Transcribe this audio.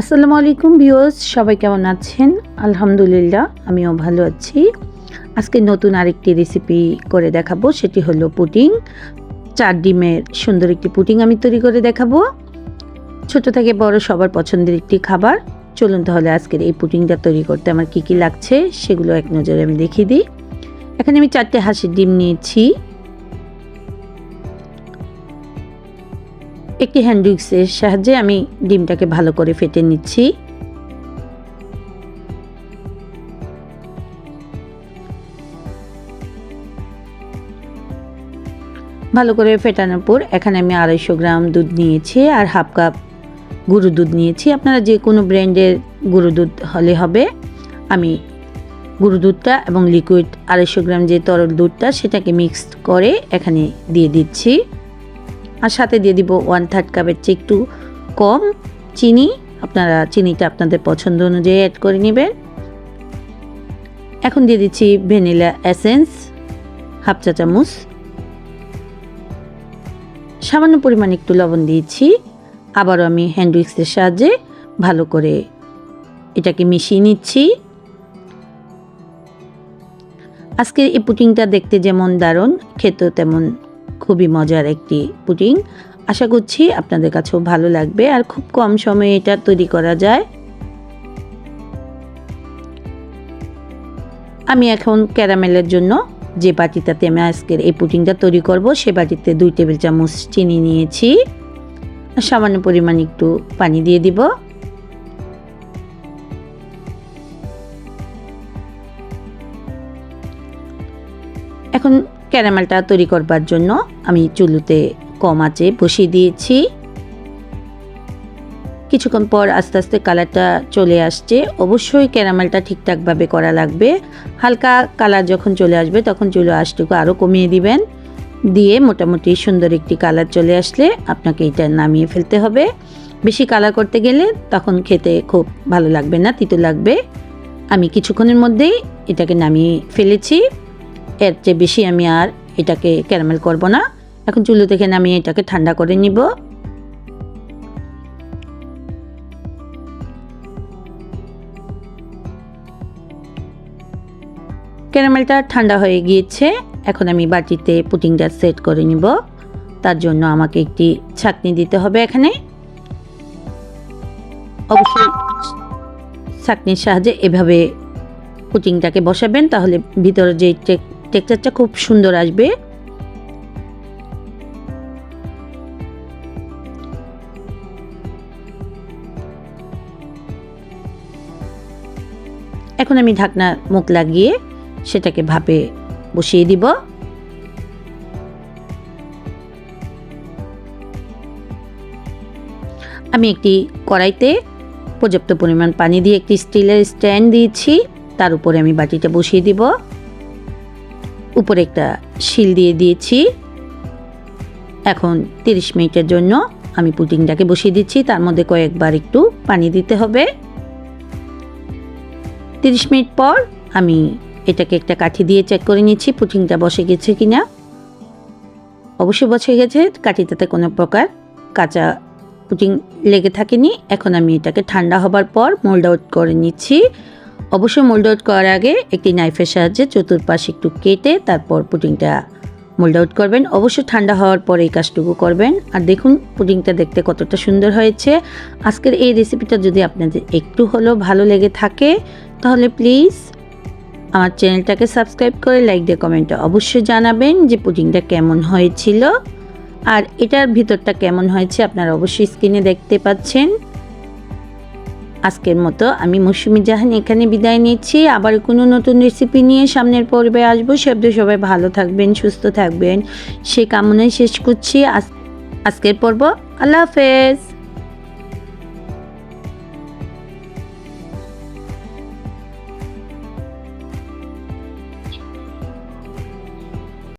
আসসালামু আলাইকুম ভিউয়ার্স, সবাই কেমন আছেন? আলহামদুলিল্লাহ, আমিও ভালো আছি। আজকে নতুন আরেকটি রেসিপি করে দেখাবো, সেটি হলো পুটিং চার ডিমের সুন্দর একটি পুডিং আমি তৈরি করে দেখাবো। ছোট থেকে বড় সবার পছন্দের একটি খাবার। চলুন তাহলে আজকের এই পুডিংটা তৈরি করতে আমার কি কি লাগছে, সেগুলো এক নজরে আমি দেখিয়ে দিই। এখানে আমি চারটে হাঁসের ডিম নিয়েছি। একটি হ্যান্ড উইক্সের সাহায্যে আমি ডিমটাকে ভালো করে ফেটে নিচ্ছি। ভালো করে ফেটানোর পর এখানে আমি আড়াইশো গ্রাম দুধ নিয়েছি আর হাফ কাপ গুঁড়ো দুধ নিয়েছি। আপনারা যে কোনো ব্র্যান্ডের গুঁড়ো দুধ হলে হবে। আমি গুঁড়ো দুধটা এবং লিকুইড আড়াইশো গ্রাম যে তরল দুধটা সেটাকে মিক্সড করে এখানে দিয়ে দিচ্ছি। আর সাথে দিয়ে দিব ওয়ান থার্ড কাপের চেয়ে একটু কম চিনি। আপনারা চিনিটা আপনাদের পছন্দ অনুযায়ী অ্যাড করে নেবেন। এখন দিয়ে দিচ্ছি ভ্যানিলা এসেন্স, হাফ চা চামচ। সামান্য পরিমাণ একটু লবণ দিয়েছি। আবারও আমি হ্যান্ড উইক্সের সাহায্যে ভালো করে এটাকে মিশিয়ে নিচ্ছি। আজকের এই পুটিংটা দেখতে যেমন দারুণ, খেতেও তেমন খুবই মজার একটি পুডিং। আশা করছি আপনাদের কাছেও ভালো লাগবে আর খুব কম সময়ে এটা তৈরি করা যায়। আমি এখন ক্যারামেলের জন্য যে বাটিটাতে আমি আজকের এই পুডিংটা তৈরি করব, সে বাটিতে দুই টেবিল চামচ চিনি নিয়েছি। সামান্য পরিমাণ একটু পানি দিয়ে দিব। এখন ক্যারামেলটা তৈরি করবার জন্য আমি চুলুতে কম আঁচে বসিয়ে দিয়েছি। কিছুক্ষণ পর আস্তে আস্তে কালারটা চলে আসছে। অবশ্যই ক্যারামেলটা ঠিকঠাকভাবে করা লাগবে। হালকা কালার যখন চলে আসবে তখন চুলো আঁশটুকু আরও কমিয়ে দিবেন। দিয়ে মোটামুটি সুন্দর একটি কালার চলে আসলে আপনাকে এটা নামিয়ে ফেলতে হবে। বেশি কালার করতে গেলে তখন খেতে খুব ভালো লাগবে না, তিতো লাগবে। আমি কিছুক্ষণের মধ্যেই এটাকে নামিয়ে ফেলেছি। এর চেয়ে বেশি আমি আর এটাকে ক্যারামেল করব না। এখন চুলো থেকে নামিয়ে এটাকে ঠান্ডা করে নিব। ক্যারামেলটা ঠান্ডা হয়ে গিয়েছে। এখন আমি বাটিতে পুটিংটা সেট করে নিব। তার জন্য আমাকে একটি ছাকনি দিতে হবে এখানে। অবশ্যই ছাকনির সাহায্যে এভাবে পুটিংটাকে বসাবেন, তাহলে ভিতরে যে টেক্সচারটা খুব সুন্দর আসবে। এখন আমি ঢাকনা মুখ লাগিয়ে সেটাকে ভাপে বসিয়ে দিব। আমি একটি কড়াইতে পর্যাপ্ত পরিমাণ পানি দিয়ে একটি স্টিলের স্ট্যান্ড দিয়েছি, তার উপরে আমি বাটিটা বসিয়ে দিব। উপরে একটা শিল দিয়ে দিয়েছি। এখন তিরিশ মিনিটের জন্য আমি পুডিংটাকে বসিয়ে দিচ্ছি। তার মধ্যে কয়েকবার একটু পানি দিতে হবে। তিরিশ মিনিট পর আমি এটাকে একটা কাঠি দিয়ে চেক করে নিচ্ছি, পুডিংটা বসে গেছে কিনা। অবশ্যই বসে গেছে, কাঠিটাতে কোনো প্রকার কাঁচা পুটিং লেগে থাকেনি। এখন আমি এটাকে ঠান্ডা হবার পর মোল্ড আউট করে নিচ্ছি। অবশ্যই মোল্ড আউট করার আগে একটি নাইফের সাহায্যে চতুর্পাশ একটু কেটে তারপর পুডিংটা মোল্ড আউট করবেন। অবশ্যই ঠান্ডা হওয়ার পর এই কাজটুকু করবেন। আর দেখুন পুডিংটা দেখতে কতটা সুন্দর হয়েছে। আজকের এই রেসিপিটা যদি আপনাদের একটু হলেও ভালো লেগে থাকে, তাহলে প্লিজ আমার চ্যানেলটাকে সাবস্ক্রাইব করে লাইক দিয়ে কমেন্টে অবশ্যই জানাবেন যে পুডিংটা কেমন হয়েছিল। আর এটার ভিতরটা কেমন হয়েছে আপনারা অবশ্যই স্ক্রিনে দেখতে পাচ্ছেন। আজকের মতো আমি মৌসুমি জাহান এখানে বিদায় নিচ্ছি। আবার কোনো নতুন রেসিপি নিয়ে সামনের পর্বে আসব। শব্দ সবাই ভালো থাকবেন, সুস্থ থাকবেন। সে কামনায় শেষ করছি। আজকের পর্ব আল্লাহ হাফেজ।